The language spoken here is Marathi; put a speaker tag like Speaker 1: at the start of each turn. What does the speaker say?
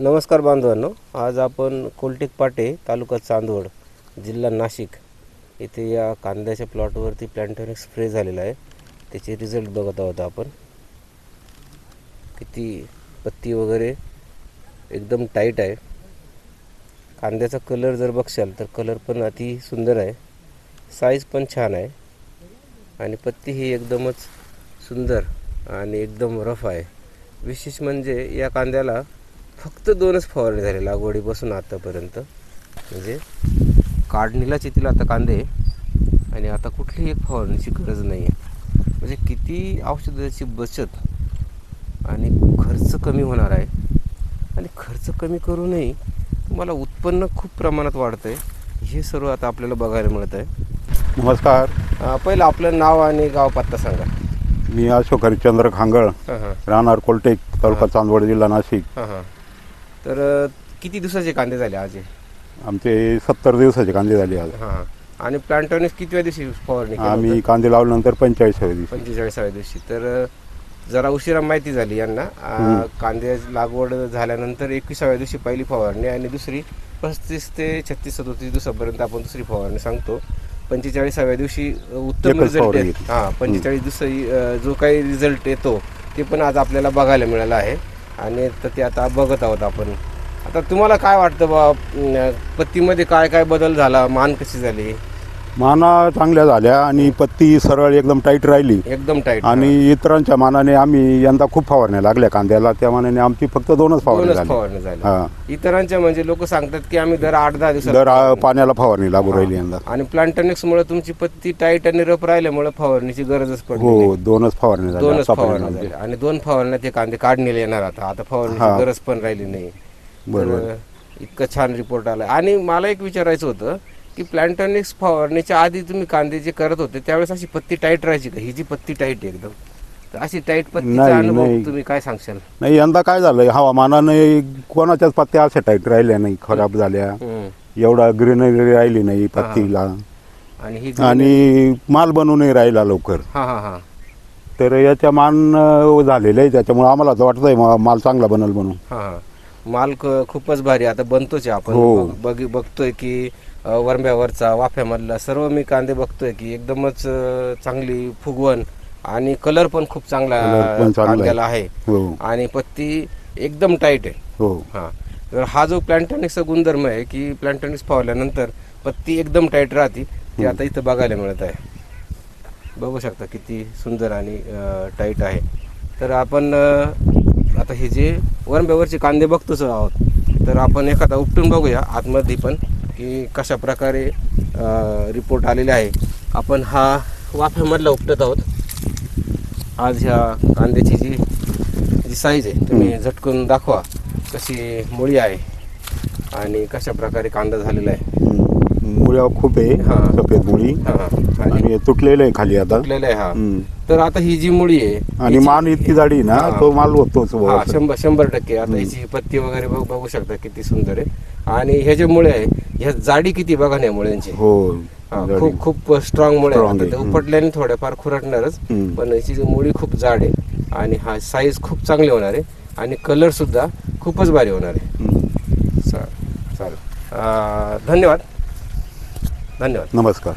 Speaker 1: नमस्कार बांधवांनो आज आपण कोलटेक पाटे तालुका चांदवड जिल्हा नाशिक इथे या कांद्याच्या प्लॉटवरती प्लॅन्टॉनिक स्प्रे झालेला आहे. त्याचे रिझल्ट बघत आहोत आपण. किती पत्ती वगैरे एकदम टाईट आहे. कांद्याचा कलर जर बघशाल तर कलर पण अति सुंदर आहे. साईज पण छान आहे. आणि पत्ती ही एकदमच सुंदर आणि एकदम रफ आहे. विशेष म्हणजे या कांद्याला फक्त दोनच फवारणी झाले. लागवडीपासून आतापर्यंत. म्हणजे काढणीलाच येतील आता कांदे. आणि आता कुठलीही एक फवारणीची गरज नाही आहे म्हणजे किती औषधाची बचत आणि खर्च कमी होणार आहे. आणि खर्च कमी करूनही तुम्हाला उत्पन्न खूप प्रमाणात वाढतं आहे हे सर्व आता आपल्याला बघायला मिळत आहे
Speaker 2: नमस्कार
Speaker 1: पहिलं आपलं नाव आणि गाव पत्ता सांगा.
Speaker 2: मी अशोक हरिश्चंद्र खांगळ राहणार कोलटेक तालुका चांदवड जिल्हा नाशिक.
Speaker 1: तर किती दिवसाचे कांदे झाले आज हे?
Speaker 2: आमचे सत्तर दिवसाचे कांदे झाले आज.
Speaker 1: हां. आणि प्लांटॉनिक्स कितव्या दिवशी फवारणी केली
Speaker 2: आम्ही
Speaker 1: होती?
Speaker 2: कांदे लावल्यानंतर पंचेचाळीसाव्या दिवशी.
Speaker 1: पंचेचाळीसाव्या दिवशी. तर जरा उशिरा माहिती झाली यांना. कांदे लागवड झाल्यानंतर एकविसाव्या दिवशी पहिली फवारणी आणि दुसरी पस्तीस ते छत्तीस सदोतीस दिवसापर्यंत आपण दुसरी फवारणी सांगतो. पंचेचाळीसाव्या दिवशी अं, उत्तम
Speaker 2: एकच
Speaker 1: रिझल्ट
Speaker 2: फवारणी
Speaker 1: आहे
Speaker 2: घेतली.
Speaker 1: हां पंचेचाळीस दिवशी अं, जो काही रिझल्ट येतो ते पण आज आपल्याला बघायला मिळालं आहे. आणि तर ते आता बघत आहोत आपण. आता तुम्हाला काय वाटतं बा पत्तीमध्ये काय काय बदल झाला मान कशी झाली?
Speaker 2: माना चांगल्या झाल्या आणि पत्ती सरळ एकदम टाईट राहिली.
Speaker 1: एकदम टाईट
Speaker 2: आणि इतरांच्या मानाने आम्ही यंदा खूप फवारण्या लागल्या कांद्याला. त्या मानाने आमची फक्त दोनच फवारणी
Speaker 1: दोनच
Speaker 2: झाली.
Speaker 1: फवारणी झाली. इतरांच्या म्हणजे लोक सांगतात की आम्ही दर आठ दहा दिवसात
Speaker 2: दर आ- पाण्याला फवारणी लागू राहिली यंदा.
Speaker 1: आणि प्लांटॉनिक्स मुळे तुमची पत्ती टाईट आणि रफ राहिल्यामुळे फवारणीची गरजच पडली नाही.
Speaker 2: हो दोनच फवारणी झाल्या
Speaker 1: दोनच फवारण्या
Speaker 2: आमच्या.
Speaker 1: झाल्या आणि दोन फवारण्या ते कांदे काढणीला येणार आता. आता. फवारणीची गरज पण राहिली नाही.
Speaker 2: बरोबर.
Speaker 1: तर इतकं छान रिपोर्ट आला आणि मला एक विचारायचं होतं की प्लांटॉनिक्स फवारणीच्या आधी तुम्ही कांदे जे करत होते त्यावेळेस अशी पत्ती टाईट राहायची का? ही जी पत्ती टाईट आहे एकदम. तर अशी टाईट पत्तीचा
Speaker 2: नाही,
Speaker 1: अनुभव
Speaker 2: नाही.
Speaker 1: तुम्ही काय सांगशाल?
Speaker 2: नाही यंदा काय झालं हवामानाने कोणाच्याच पत्त्या अशा टाईट राहिल्या नाही खराब झाल्या.
Speaker 1: हम्म.
Speaker 2: एवढा ग्रीनरी राहिली नाही पत्तीला.
Speaker 1: आणि ही
Speaker 2: आणि माल बनूनही राहिला लवकर.
Speaker 1: हा हा हा.
Speaker 2: तर याच्या मान अं, झालेलं आहे त्याच्यामुळे आम्हाला असं वाटतंय मा- माल चांगला बनल म्हणून.
Speaker 1: हा. माल क- खूपच भारी आता बनतोच आहे आपण.
Speaker 2: हो.
Speaker 1: बघ- बघ- बघतोय की वरंब्यावरचा वाफ्यामधला सर्व मी कांदे बघतोय की एकदमच चांगली फुगवण आणि कलर पण खूप चांगला. कांद्याला आहे.
Speaker 2: हो.
Speaker 1: आणि पत्ती एकदम टाईट आहे.
Speaker 2: हो.
Speaker 1: हा. तर हा जो प्लॅन्टॉनिक्सचा गुणधर्म आहे की प्लॅन्टॉनिक्स फावल्यानंतर पत्ती एकदम टाईट राहते ते आता इथं बघायला मिळत आहे. बघू शकता किती सुंदर आणि टाईट आहे. तर आपण आता हे जे वरंब्यावरचे कांदे बघतोच आहोत तर आपण एखादा उपटून बघूया आतमध्ये पण. की कशा प्रकारे रिपोर्ट आलेले आहे. आपण हा वाफ्यामधला उपटत आहोत. आज ह्या कांद्याची जी जी साईज आहे तुम्ही झटकून दाखवा कशी मुळी आहे आणि कशा प्रकारे कांदा झालेला आहे.
Speaker 2: मुळ्या खूप आहे
Speaker 1: हा.
Speaker 2: सफेद मुळी
Speaker 1: हा आणि
Speaker 2: आणि तुटलेलं आहे खाली आता
Speaker 1: तुटलेला आहे हा
Speaker 2: हम्म.
Speaker 1: तर आता ही जी मुळी आहे
Speaker 2: आणि
Speaker 1: हिची-
Speaker 2: मान इतकी जाडी आहे ना
Speaker 1: हा.
Speaker 2: तो माल होतोच बुवा
Speaker 1: हा. शंभर शंभर टक्के आता हिची पत्ती वगैरे बघ- बघू शकता किती सुंदर आहे आणि हे जे मुळे आहे ह्या जाडी किती बघा ना या मुळ्यांची
Speaker 2: हो
Speaker 1: हा,
Speaker 2: जाडी.
Speaker 1: खूप खूप स्ट्रॉंग मुळे
Speaker 2: Strong
Speaker 1: आहे.
Speaker 2: आहे.
Speaker 1: ते
Speaker 2: हम्म.
Speaker 1: उपटल्याने थोड्याफार खुरटणारच
Speaker 2: हम्म.
Speaker 1: पण याची जी मुळी खूप जाड आहे आणि हा साईज खूप चांगली होणार आहे आणि कलर सुद्धा खूपच भारी होणार आहे
Speaker 2: हम्म.
Speaker 1: चालेल चालेल अं, धन्यवाद धन्यवाद
Speaker 2: नमस्कार